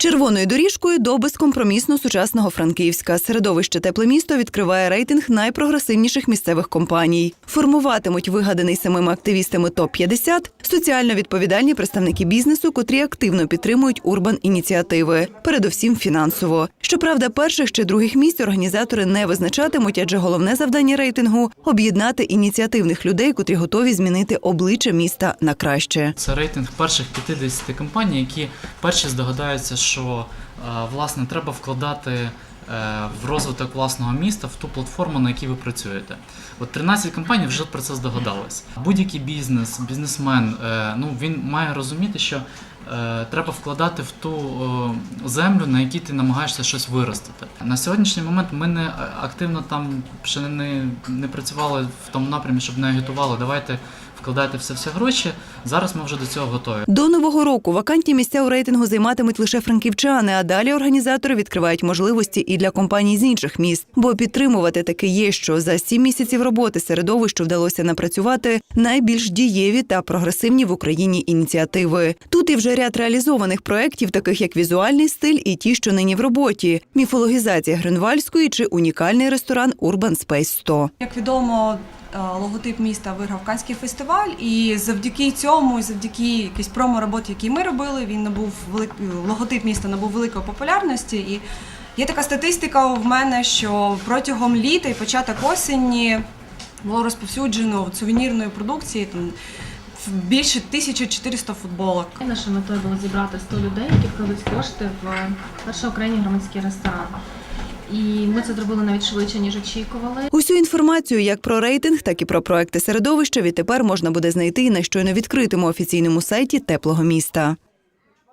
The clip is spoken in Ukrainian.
Червоною доріжкою до безкомпромісно сучасного Франківська. Середовище тепле місто відкриває рейтинг найпрогресивніших місцевих компаній. Формуватимуть вигаданий самими активістами топ 50 соціально відповідальні представники бізнесу, котрі активно підтримують урбан ініціативи, передусім фінансово. Щоправда, перших чи других місць організатори не визначатимуть, адже головне завдання рейтингу об'єднати ініціативних людей, котрі готові змінити обличчя міста на краще. Це рейтинг перших 50 компаній, які перші здогадаються, що е, власне треба вкладати в розвиток власного міста в ту платформу, на якій ви працюєте. От 13 компаній вже про це здогадались. Будь-який бізнес, бізнесмен, е, ну він має розуміти, що е, треба вкладати в ту е, землю, на якій ти намагаєшся щось виростити. На сьогоднішній момент ми не е, активно там ще не, не працювали в тому напрямі, щоб не агітували. Давайте вкладайте все все гроші. Зараз ми вже до цього готові. До нового року вакантні місця у рейтингу займатимуть лише франківчани, а далі організатори відкривають можливості і для компаній з інших міст. Бо підтримувати таки є, що за сім місяців роботи середовищу вдалося напрацювати найбільш дієві та прогресивні в Україні ініціативи. Тут і вже ряд реалізованих проєктів, таких як візуальний стиль, і ті, що нині в роботі, міфологізація Гринвальської чи унікальний ресторан Urban Space 100. Як відомо, е, логотип міста виграв Канський фестиваль, і завдяки цьому, і завдяки якійсь промо-роботі, які ми робили, він набув велик... логотип міста набув великої популярності. І є така статистика в мене, що протягом літа і початок осені було розповсюджено сувенірної продукції там більше 1400 футболок. Нашою метою було зібрати 100 людей, які вкладуть кошти в перший в Україні громадський ресторан. І ми це зробили навіть швидше, ніж очікували. Усю інформацію як про рейтинг, так і про проекти середовища відтепер можна буде знайти на щойно відкритому офіційному сайті теплого міста.